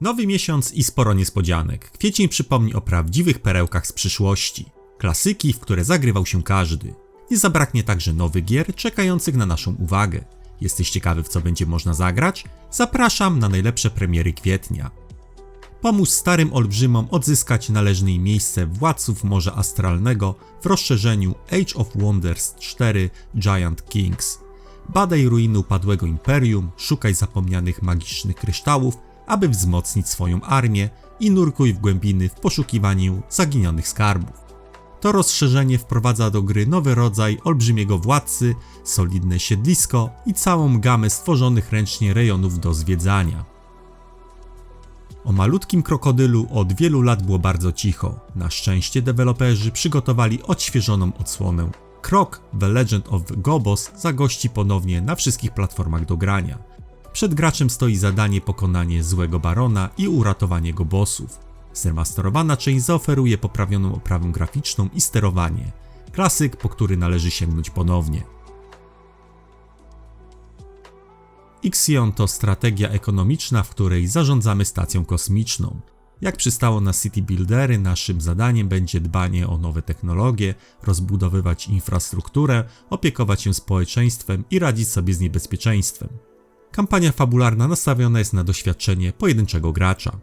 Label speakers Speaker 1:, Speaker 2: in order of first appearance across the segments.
Speaker 1: Nowy miesiąc i sporo niespodzianek. Kwiecień przypomni o prawdziwych perełkach z przyszłości. Klasyki, w które zagrywał się każdy. Nie zabraknie także nowych gier czekających na naszą uwagę. Jesteś ciekawy w co będzie można zagrać? Zapraszam na najlepsze premiery kwietnia. Pomóż starym olbrzymom odzyskać należne im miejsce władców Morza Astralnego w rozszerzeniu Age of Wonders 4 Giant Kings. Badaj ruiny upadłego imperium, szukaj zapomnianych magicznych kryształów, aby wzmocnić swoją armię i nurkuj w głębiny w poszukiwaniu zaginionych skarbów. To rozszerzenie wprowadza do gry nowy rodzaj olbrzymiego władcy, solidne siedlisko i całą gamę stworzonych ręcznie rejonów do zwiedzania. O malutkim krokodylu od wielu lat było bardzo cicho. Na szczęście deweloperzy przygotowali odświeżoną odsłonę. Krok The Legend of Gobos zagości ponownie na wszystkich platformach do grania. Przed graczem stoi zadanie pokonanie złego barona i uratowanie go bossów. Zremasterowana część zaoferuje poprawioną oprawę graficzną i sterowanie. Klasyk, po który należy sięgnąć ponownie. Ixion to strategia ekonomiczna, w której zarządzamy stacją kosmiczną. Jak przystało na City Buildery, naszym zadaniem będzie dbanie o nowe technologie, rozbudowywać infrastrukturę, opiekować się społeczeństwem i radzić sobie z niebezpieczeństwem. Kampania fabularna nastawiona jest na doświadczenie pojedynczego gracza.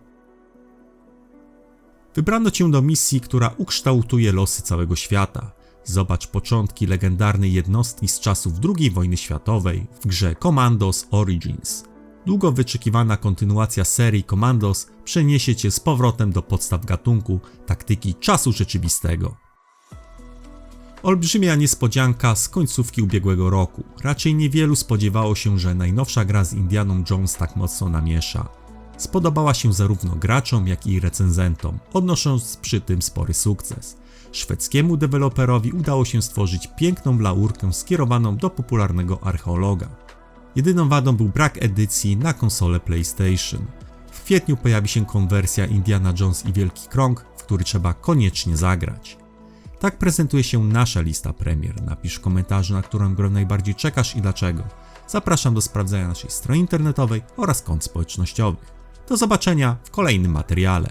Speaker 1: Wybrano cię do misji, która ukształtuje losy całego świata. Zobacz początki legendarnej jednostki z czasów II wojny światowej w grze Commandos Origins. Długo wyczekiwana kontynuacja serii Commandos przeniesie cię z powrotem do podstaw gatunku taktyki czasu rzeczywistego. Olbrzymia niespodzianka z końcówki ubiegłego roku. Raczej niewielu spodziewało się, że najnowsza gra z Indianą Jones tak mocno namiesza. Spodobała się zarówno graczom, jak i recenzentom, odnosząc przy tym spory sukces. Szwedzkiemu deweloperowi udało się stworzyć piękną laurkę skierowaną do popularnego archeologa. Jedyną wadą był brak edycji na konsolę PlayStation. W kwietniu pojawi się konwersja Indiana Jones i Wielki Krąg, w który trzeba koniecznie zagrać. Tak prezentuje się nasza lista premier. Napisz w komentarzu, na którą grę najbardziej czekasz i dlaczego. Zapraszam do sprawdzenia naszej strony internetowej oraz kont społecznościowych. Do zobaczenia w kolejnym materiale.